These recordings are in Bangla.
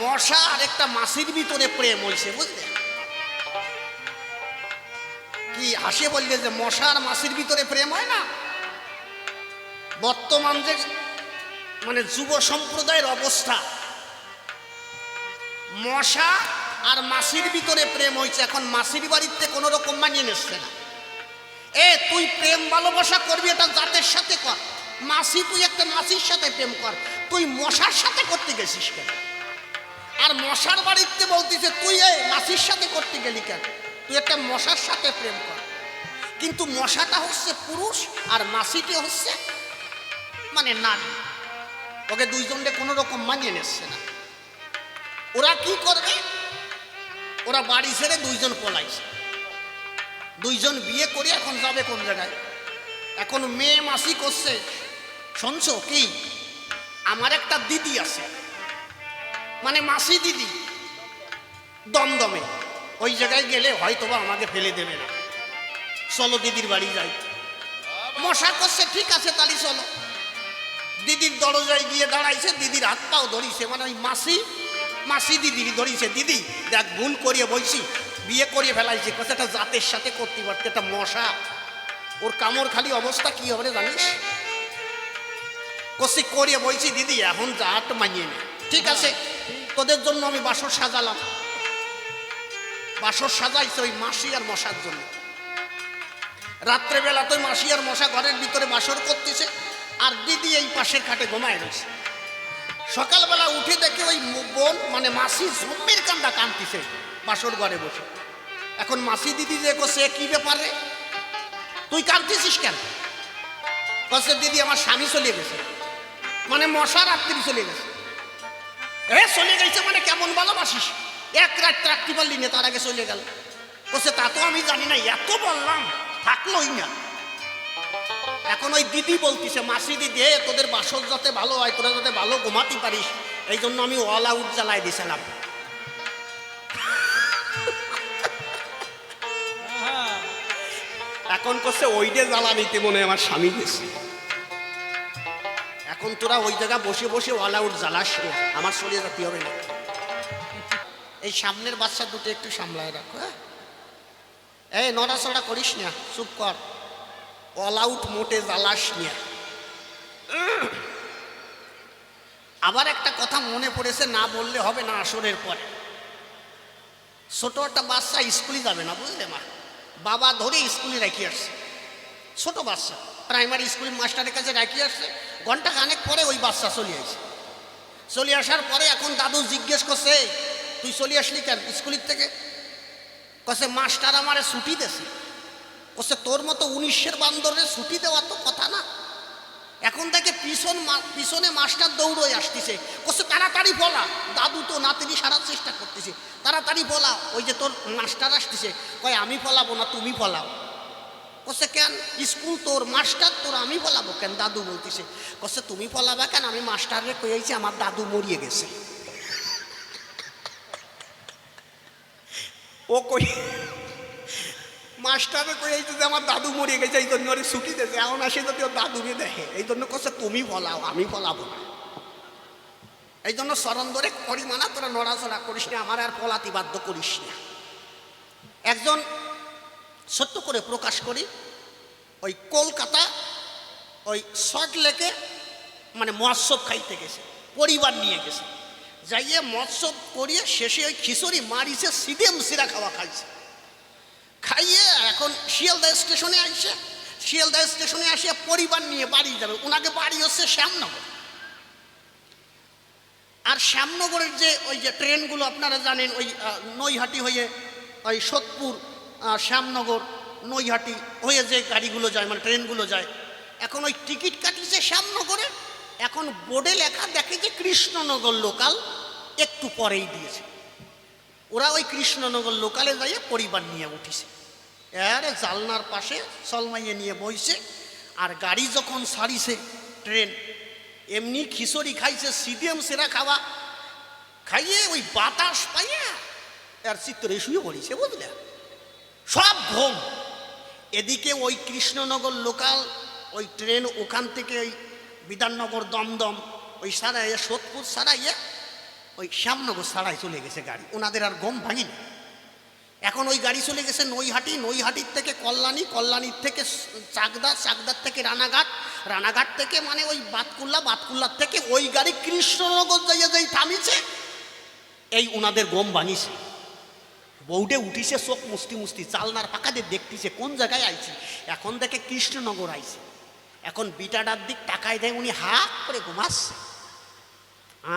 মশা আর একটা মাসির ভিতরে প্রেম হয়েছে বুঝলে? কি হাসে বললে যে মশা আর মাসির ভিতরে প্রেম হয় না? বর্তমান যে মানে যুব সম্প্রদায়ের অবস্থা, মশা আর মাসির ভিতরে প্রেম হয়েছে এখন মাসির বাড়িতে কোনো রকম মানিয়ে নিচ্ছে না। এ, তুই প্রেম ভালোবাসা করবি, এটা জাতের সাথে কর। মাসি, তুই একটা মাসির সাথে প্রেম কর। তুই মশার সাথে করতে গেছিস কেন? আর মশার বাড়িতে বলতেছে, তুই এই মাসির সাথে করতে গেলি কেন? তুই একটা মশার সাথে প্রেম কর। কিন্তু মশাটা হচ্ছে পুরুষ আর মাসিটি হচ্ছে মানে নারী। ওকে দুইজনকে কোনো রকম মানিয়ে নিচ্ছে না। ওরা কি করবে? ওরা বাড়ি ছেড়ে দুইজন পলাইছে। দুইজন বিয়ে করে এখন যাবে কোন জায়গায়? এখন মেয়ে মাসি করছে, শুনছো কি? আমার একটা দিদি আছে। মানে মাসি দিদি, দমদমে। ওই জায়গায় গেলে হয়তোবা আমাকে ফেলে দেবে না। চলো দিদির বাড়ি যাই। মশা করছে ঠিক আছে তাহলে চলো। দিদির দরজায় গিয়ে দাঁড়াইছে, দিদির হাত পাও ধরিছে। মানে ওই মাসি মাসি দিদির ধরিছে, দিদি, দেখ, ভুল করিয়ে বলছি বিয়ে করিয়ে ফেলাইছে। কোথাও একটা জাতের সাথে করতে পারতে, একটা মশা। ওর কামড় খালি অবস্থা কি হবে জানিস? কষি করিয়ে বলছি দিদি, এখন জাত মানিয়ে নে। ঠিক আছে? তোদের জন্য আমি বাসর সাজালাম। বাসর সাজাইছে ওই মাসি আর মশার জন্য। রাত্রেবেলা তো মাসি আর মশা ঘরের ভিতরে বাসর করতেছে, আর দিদি এই পাশের খাটে ঘুমায় রয়েছে। সকালবেলা উঠে দেখে ওই বোন মানে মাসি জম্বির কান্দা কান্দিছে বাসর ঘরে বসে। এখন মাসি দিদি যে সে কি ব্যাপারে তুই কাঁদতেছিস কেন? কসে দিদি, আমার স্বামী চলে গেছে। মানে মশা রাত্রি চলে গেছে। এ চলে গেছে মানে কেমন ভালোবাসিস? এক রাত রাত্রি পারলি না তার আগে চলে গেল। কসে তা তো আমি জানি না এত বললাম থাকলোই না। এখন ওই দিদি বলতিছে মাসি দিদি এ, তোদের বাসর যাতে ভালো হয় তোরা যাতে ভালো ঘুমাতে পারিস এই জন্য আমি অল আউট জ্বালাই দিছিলাম। এখন করছে ওইটে জ্বালানিতে মনে আমার স্বামী গেছে। এখন তোরা ওই জায়গা বসে বসে অল আউট জ্বালাস আমার শরীরে যেতে হবে না। এই সামনের বাচ্চা দুটো একটু সামলায় রাখো হ্যাঁ? এই নড়াচড়া করিস না, চুপ কর। অল আউট মোটে জ্বালাস না। আবার একটা কথা মনে পড়েছে, না বললে হবে না আসরের পরে। ছোট একটা বাচ্চা স্কুলে যাবে না, বুঝলে মা? বাবা ধরে স্কুলে রেখে আসছে। ছোট বাচ্চা। প্রাইমারি স্কুল মাস্টারের কাছে রেখে আসছে। ঘণ্টা খানেক পরে ওই বাচ্চা চলে আসছে চলে আসার পরে এখন দাদু জিজ্ঞেস করছে, তুই চলে আসলি কেন স্কুলের থেকে? কসে মাস্টার আমারে ছুটি দেছে। কসে তোর মতো উনিশের বান্দরে ছুটি দেওয়া তো কথা না। এখন দেখে পিছন পিছনে মাস্টার দৌড়ই আসতেছে। কসে তাড়াতাড়ি বলা। দাদু তো নাতিনি সারার চেষ্টা করতেছে। তাড়াতাড়ি বলা, ওই যে তোর মাস্টার আসতেছে। কয়, আমি ফলাবো না, তুমি ফলাও কসে কেন? স্কুল তোর মাস্টার, তোর আমি ফলাবো কেন? দাদু বলতেছে কসে তুমি ফলাবা কেন? আমি মাস্টারে কয়েছি আমার দাদু মরিয়ে গেছে। ও কই মাস্টারে কইছে যে আমার দাদু মরিয়ে গেছে এই জন্য ওরে ছুটি দিয়েছে এখন আসে যদি ওর দাদুকে দেখে এই জন্য কছে তুমি বলাও আমি বলাবো না। এই জন্য স্মরণ ধরে করি মানা তোরা নড়াচড়া করিস না, আমার আর পলাতি বাধ্য করিস না। একজন সত্য করে প্রকাশ করি, ওই কলকাতা, ওই শর্ট লেকে মানে মৎস্যব খাইতে গেছে, পরিবার নিয়ে গেছে। যাইয়ে মৎস্যব করিয়ে শেষে ওই খিচুড়ি মারিছে সিদেম সিরা খাওয়া খাইছে। খাইয়ে এখন শিয়ালদা স্টেশনে আসছে শিয়ালদা স্টেশনে আসে পরিবার নিয়ে বাড়ি যাবে। ওনাকে বাড়ি হচ্ছে শ্যামনগর। আর শ্যামনগরের যে ওই যে ট্রেনগুলো আপনারা জানেন, ওই নৈহাটি হয়ে ওই সোদপুর শ্যামনগর, নৈহাটি, হয়ে যে গাড়িগুলো যায় মানে ট্রেনগুলো যায়, এখন ওই টিকিট কাটিছে শ্যামনগরে, এখন বোর্ডে লেখা দেখে যে কৃষ্ণনগর লোকাল একটু পরেই দিয়েছে। ওরা ওই কৃষ্ণনগর লোকালে যাইয়ে পরিবার নিয়ে উঠিছে। আরে জালনার পাশে সলমাইয়ে নিয়ে বইছে, আর গাড়ি যখন সারিছে ট্রেন, এমনি খিচুড়ি খাইছে, সিডিএম সেরা খাওয়া, খাইয়ে ওই বাতাস পাইয়া আর চিত্তরে শুয়ে পড়িছে, বুঝলে? সব ঘুম। এদিকে ওই কৃষ্ণনগর লোকাল, ওই ট্রেন ওখান থেকে ওই বিধাননগর দমদম, ওই সারাইয়ে সোদপুর সারাইয়ে ওই শ্যামনগর সারাই চলে গেছে গাড়ি। ওনাদের আর গম ভাঙিনি। এখন ওই গাড়ি চলে গেছে নৈহাটি। নৈহাটির থেকে কল্যাণী, কল্যাণীর থেকে চাকদা, চাকদার থেকে রানাঘাট। রানাঘাট থেকে মানে ওই বাতকুল্লা, বাতকুল্লার থেকে ওই গাড়ি কৃষ্ণনগর যাইয়া যাই থামিছে, এই ওনাদের গম ভাঙিছে। বৌডে উঠিছে, চোখ মুস্তি মুস্তি চালনার ফাঁকা দিয়ে দেখতেছে কোন জায়গায় আইছি। এখন দেখে কৃষ্ণনগর আইছে। এখন বিটাটার দিক টাকায় দেয় উনি হাত করে ঘুমাচ্ছে।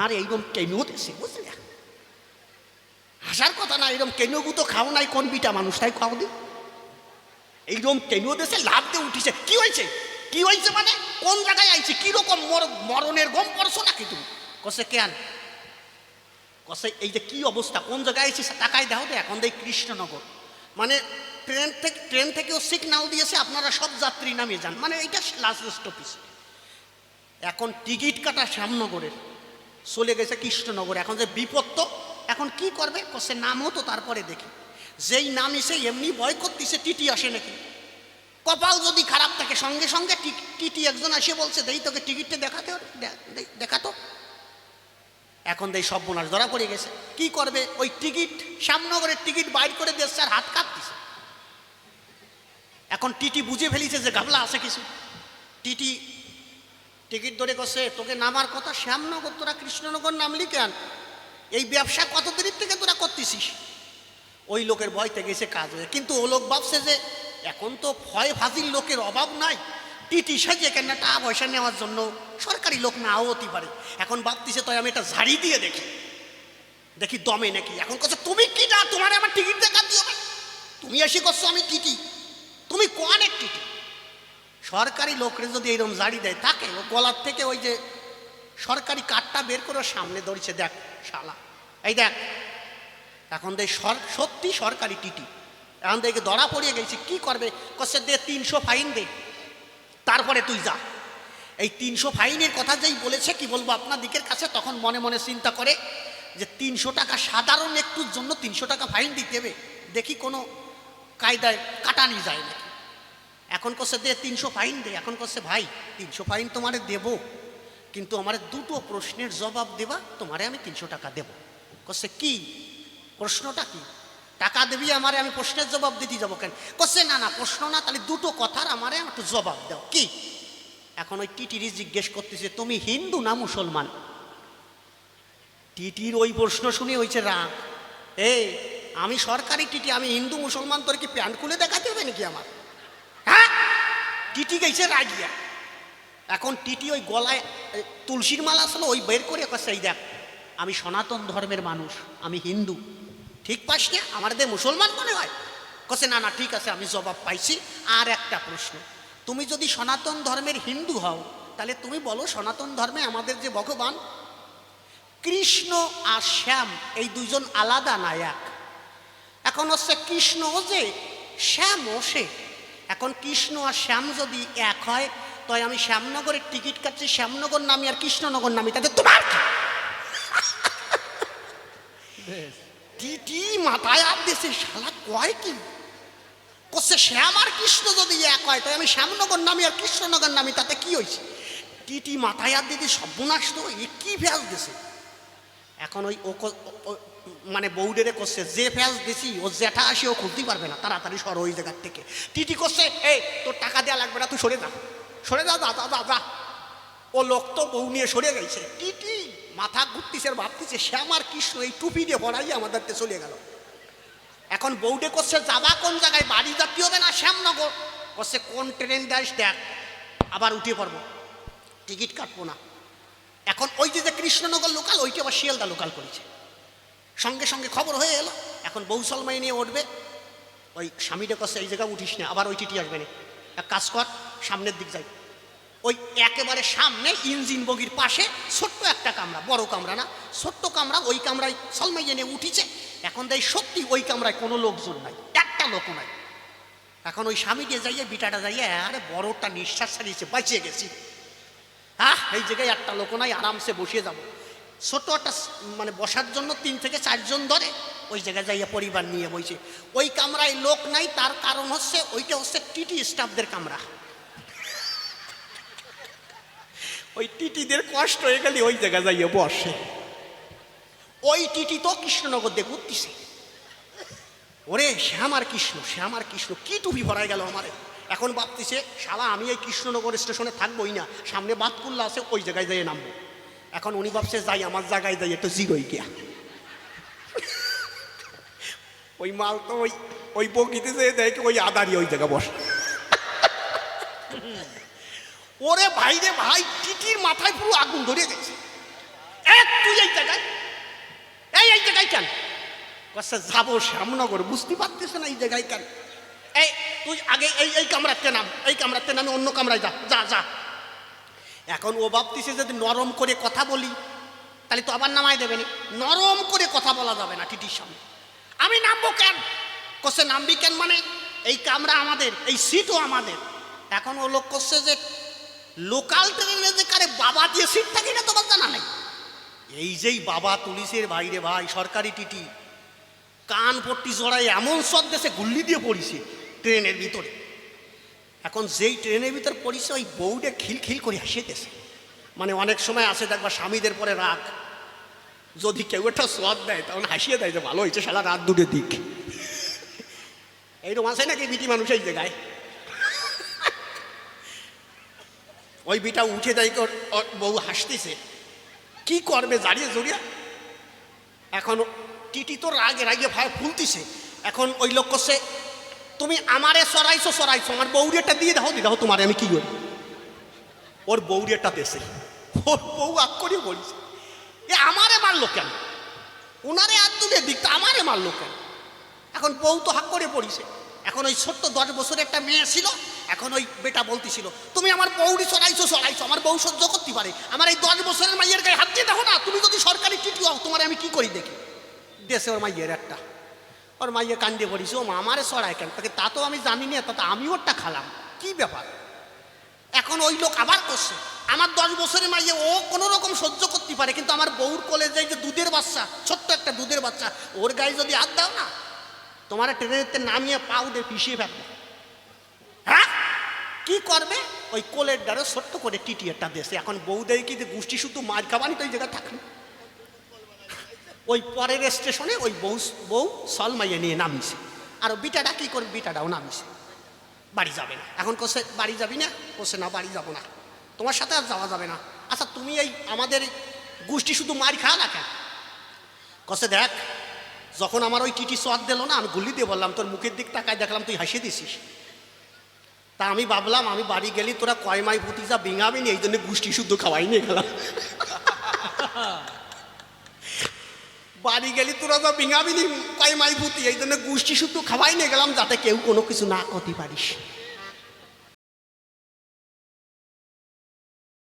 আর এইরকম কেনও দেশে, বুঝলে হাসার কথা না এরকম কেনগু তো খাও নাই, কোন বিটা মানুষ, তাই খাও দি। এইরকম কেনও দেশে লাভ দিয়ে উঠিছে। কি হয়েছে কি হয়েছে মানে? কোন জায়গায় আইছে? কীরকম মর, মরণের গম পড়ছো নাকি তুমি? কসে কেন কসে, এই যে কি অবস্থা? কোন জায়গায় আইছি টাকায় দাও দে এখন দেয় কৃষ্ণনগর। মানে ট্রেন থেকে, ট্রেন থেকেও সিগনাল দিয়েছে, আপনারা সব যাত্রী নামিয়ে যান। মানে এইটা লাস্ট স্টপিস এখন টিকিট কাটা শ্যামনগরের। চলে গেছে কৃষ্ণনগর। এখন যে বিপদ তো, এখন কি করবে? কসে নামও তো, তারপরে দেখি। যেই নাম এসে এমনি ভয় করতেছে টিটি আসে নাকি? কপাল যদি খারাপ থাকে, সঙ্গে সঙ্গে টিটি একজন আসে বলছে, দেই তোকে টিকিটটা দেখাতে দেখাতো। এখন দেই সব বোনাস ধরা পড়ে গেছে। কি করবে? ওই টিকিট, শ্যামনগরের টিকিট বাইর করে দেশ আর হাত কাঁপতেছে। এখন টিটি বুঝে ফেলিছে যে গাবলা আছে কিছু। টিটি টিকিট ধরে কষে তোকে নামার কথা শ্যামনগর, তোরা কৃষ্ণনগর নামলি কেন এই ব্যবসা কত দিনের থেকে তোরা করতেছিস? ওই লোকের ভয়তে গেছে কাজ হয়ে। কিন্তু ও লোক ভাবছে যে এখন তো ভয় ফাজিল লোকের অভাব নাই। টিটি সাজে কেন টাকা পয়সা নেওয়ার জন্য সরকারি লোক নাও হতে পারে। এখন ভাবতেছে তাই আমি এটা ঝাড়ি দিয়ে দেখি। দেখি দমে নাকি। এখন কথা তুমি কি না? তোমার আমার টিকিট দেখা দিও না। তুমি এসে করছ আমি টিটি। তুমি কোয়ানের টিটি? সরকারি লোকরে যদি এইরকম জাড়ি দেয়, তাকে ও গলার থেকে ওই যে সরকারি কার্ডটা বের করে সামনে ধরেছে, দেখ শালা, এই দেখ, এখন দেখ সত্যি সরকারি টিটি। এখন দেখে ধরা পড়িয়ে গেছে, কি করবে? কসে দে, তিনশো ফাইন দে। তারপরে তুই যা। এই তিনশো ফাইনের কথা যেই বলেছে, কি বলব আপনার দিকের কাছে, তখন মনে মনে চিন্তা করে যে তিনশো টাকা সাধারণ একটুর জন্য তিনশো টাকা ফাইন দিতে হবে। দেখি কোনো কায়দায় কাটানি যায় নাকি। এখন করছে দে, তিনশো ফাইন দে, এখন করছে ভাই, তিনশো ফাইন তোমারে দেব। কিন্তু আমার দুটো প্রশ্নের জবাব দেবা, তোমারে আমি তিনশো টাকা দেব। করছে কি? প্রশ্নটা কি? টাকা দেবি, আমারে আমি প্রশ্নের জবাব দিতে যাব কেন? করছে না না, প্রশ্ন না, তাহলে দুটো কথার আমারে একটু জবাব দাও। কি? এখন ওই টিটিরি জিজ্ঞেস করতেছে, তুমি হিন্দু না মুসলমান? টিটির ওই প্রশ্ন শুনে হয়েছে রাগ। এই, আমি সরকারি টিটি, আমি হিন্দু মুসলমান, তোর কি প্যান্ট খুলে দেখাতে হবে নাকি আমার? হ্যাঁ? টিটি গেছে রাগিয়া। এখন টিটি ওই গলায় তুলসীর মালা আসলো, ওই বের করে এই দেখ, আমি সনাতন ধর্মের মানুষ, আমি হিন্দু। ঠিক পাস না? আমাদের মুসলমান মনে হয়? কছে না না, ঠিক আছে, আমি জবাব পাইছি। আর একটা প্রশ্ন, তুমি যদি সনাতন ধর্মের হিন্দু হও, তাহলে তুমি বলো সনাতন ধর্মে আমাদের যে ভগবান? কৃষ্ণ আর শ্যাম, এই দুজন আলাদা নায়ক এখন হচ্ছে কৃষ্ণ যে, শ্যাম ও সে। এখন কৃষ্ণ আর শ্যাম যদি এক হয় তাই আমি শ্যামনগরের টিকিট কাটছি, শ্যামনগর নামি আর কৃষ্ণনগর নামি, তাতে তোমার টিটি মাথায় আর দেশে শালা কয় কি? করছে শ্যাম আর কৃষ্ণ যদি এক হয় তাই আমি শ্যামনগর নামি আর কৃষ্ণনগর নামি, তাতে কি হয়েছে? টিটি মাথায় আর দিদি সর্বনাশ তো, এ কি ভ্যাস দিছে? এখন ওই ও- মানে বৌডেরে করছে যে ফ্যাস দিছি, ও জ্যাঠা আসি, ও খুলতেই পারবে না, তাড়াতাড়ি সর ওই জায়গার থেকে। টিটি করছে এই, তোর টাকা দেওয়া লাগবে না, তুই সরে যা সরে যা যা যা যা যা। ও লোক তো বউ নিয়ে সরে গেছে। টিটি মাথা ঘুরতিছে আর ভাবতিছে শ্যাম আর কৃষ্ণ, এই টুপি দিয়ে ভরাই আমাদেরকে চলে গেল। এখন বৌডে করছে যাবা কোন জায়গায়? বাড়ি যাতে হবে না শ্যামনগর। করছে কোন ট্রেন দেয়? দেখ, আবার উঠে পড়ব। টিকিট কাটবো না। এখন ওই যে যে কৃষ্ণনগর লোকাল, ওইটা আবার শিয়ালদা লোকাল করেছে। সঙ্গে সঙ্গে খবর হয়ে এলো, এখন বউ সলমাই নিয়ে উঠবে। ওই স্বামীটা কাছে এই জায়গায় উঠিস না, আবার ওই টিটি আসবে না। এক কাজ কর, সামনের দিক যাই। ওই একেবারে সামনে ইঞ্জিন বগির পাশে ছোট্ট একটা কামরা, বড় কামরা না, ছোট্ট কামরা, ওই কামরায় সলমাই এনে উঠিছে। এখন দেয় সত্যি ওই কামরায় কোনো লোকজন নাই, একটা লোক নাই। এখন ওই স্বামীকে যাইয়ে, বিটাটা যাইয়ে, আরে বড়টা নিঃশ্বাস ছাড়িয়েছে, বাঁচিয়ে গেছি। হ্যাঁ এই জায়গায় একটা লোক নাই, আরামসে বসিয়ে যাব। ছোট একটা মানে বসার জন্য তিন থেকে চারজন ধরে ওই জায়গায় যাইয়া পরিবার নিয়ে বইছে। ওই কামরায় লোক নাই, তার কারণ হচ্ছে, ওইটা হচ্ছে টিটি স্টাফদের কামরা। ওই টিটিদের কষ্ট হয়ে গেলে ওই জায়গায় যাইয়ে বসে। ওই টিটি তো কৃষ্ণনগর দিয়ে ঘুরতিছে। ওরে শ্যাম আর কৃষ্ণ শ্যাম আর কৃষ্ণ, কি টুপি ভরাই গেল আমার? এখন ভাবতেছে, শালা, আমি এই কৃষ্ণনগর স্টেশনে থাকবোই না। সামনে বাতকুল্লা আছে, ওই জায়গায় যাইয়ে নামবো। এখন উনি ভাবছে, যাই, আমার জায়গায় যাই, একটু জিরোই গিয়া। ওই মাল তো ওই ওই বগিতে যে দেখে ওই আদারি ওই জায়গা বস। ওরে ভাই রে ভাই টিটির মাথায় পুরো আগুন ধরে গেছে এক তুই এই জায়গায়, এই এই জায়গায় কেন? কষ্ট যাব শ্যামনগর, বুঝতে পারতেছে না এই জায়গায় কেন? এই, তুই আগে এই এই কামরাতে নাম, এই কামরাতে নামে, অন্য কামরায় যা যা যা। এখন ও ভাবতেছে যদি নরম করে কথা বলি, তাহলে তো আবার নামাই দেবে নরম করে কথা বলা যাবে না টিটির সামনে। আমি নামবো কেন? কসে নামবি কেন মানে এই কামরা আমাদের, এই সিটও আমাদের। এখন ও লোক করছে যে লোকাল ট্রেনে যে কারে বাবা দিয়ে সিট থাকে না তোমার জানা নেই? এই যেই বাবা তুলিসের ভাইরে ভাই, সরকারি টিটি, কান পট্টি জড়াই এমন সব দেশে গুল্লি দিয়ে পড়িছে ট্রেনের ভিতরে। এখন যেই ট্রেনের ভিতর পড়িছে, ওই বউটা খিলখিল করে হাসিতেছে মানে অনেক সময় আসে দেখবা স্বামীদের পরে রাগ। যদি কেউ একটা সোয়াদ দেয়, তখন হাসিয়ে দেয় যে ভালো হয়েছে সারা রাত দুটোর দিক। এইরকম আছে নাকি বিটি মানুষ এই জায়গায়? ওই বিটা উঠে দেয় বউ হাসতেছে। কি করবে জারিয়ে জড়িয়ে? এখন টিটি তো রাগে রাগে ভাই ফুলতিছে। এখন ওই লোক করছে তুমি আমারে সরাইছো সরাইছো, আমার বৌরিয়াটা দিয়ে দাও দিয়ে দাও তোমারে, আমি কি করি? ওর বৌরিয়াটা দেশে ওর বউ আগ করে বলিছে, এ আমারে মারলো কেন? ওনারে আর তুলে দিক তা আমারে মারলো কেন? এখন বউ তো হাক করে পড়িছে। এখন ওই ছোট্ট দশ বছরের একটা মেয়ে ছিল এখন ওই বেটা বলতেছিল, তুমি আমার বউরি সরাইছো সরাইছো, আমার বউ সহ্য করতে পারে। আমার এই দশ বছরের মাইয়ের গায়ে হাত দিয়ে দেখো না, তুমি যদি সরকারি চিঠি হও তোমার আমি কি করি দেখি? দেশে ওর মাইয়ের একটা। ওর মাইয়ে কান্দে পড়িস ও আমারে সরাই কেন? তাকে, তা তো আমি জানি না, তা তো আমি ওরটা খালাম। কি ব্যাপার? এখন ওই লোক আবার করছে, আমার দশ বছরের মাইয়ে ও কোনো রকম সহ্য করতে পারে, কিন্তু আমার বউর কোলে যে দুধের বাচ্চা, ছোট্ট একটা দুধের বাচ্চা, ওর গায়ে যদি হাত দাও না, তোমার ট্রেনেতে নামিয়ে পাউ দিয়ে পিছিয়ে ফেলবে। কি করবে? ওই কোলের দ্বারা ছোট্ট করে টিটি দেশে। এখন বউ দেয় কি গোষ্ঠী শুধু মার খাবানি তো ওই জায়গায় থাকল। ওই পরের স্টেশনে ওই বউ বউ সলমাইয়ে নিয়ে নামিছে আর বিটাটা কি করবে? বিটাটাও নামিছে বাড়ি যাবে না। এখন কোসে বাড়ি যাবি না? কোসে না, বাড়ি যাব না। তোমার সাথে আর যাওয়া যাবে না। আচ্ছা তুমি এই আমাদের গোষ্ঠী শুধু মার খাও না কেন? কসে দেখ, যখন আমার ওই টিটি সোয়াদ দিল না, আমি গুলি দিয়ে বললাম, তোর মুখের দিক তাকায় দেখলাম তুই হাসিয়ে দিছিস। তা আমি ভাবলাম, আমি বাড়ি গেলি, তোরা কয় মাই ভুতি যা বিঙাবি এই জন্য গুষ্টি শুদ্ধ খাওয়াই নিয়ে গেলাম বাড়ি গেলি, তোরা যা বিঙাবি নি, কয় মাই ভুতি এই জন্য গুষ্টি শুদ্ধ খাওয়াই নিয়ে গেলাম যাতে কেউ কোনো কিছু না করতে পারিস।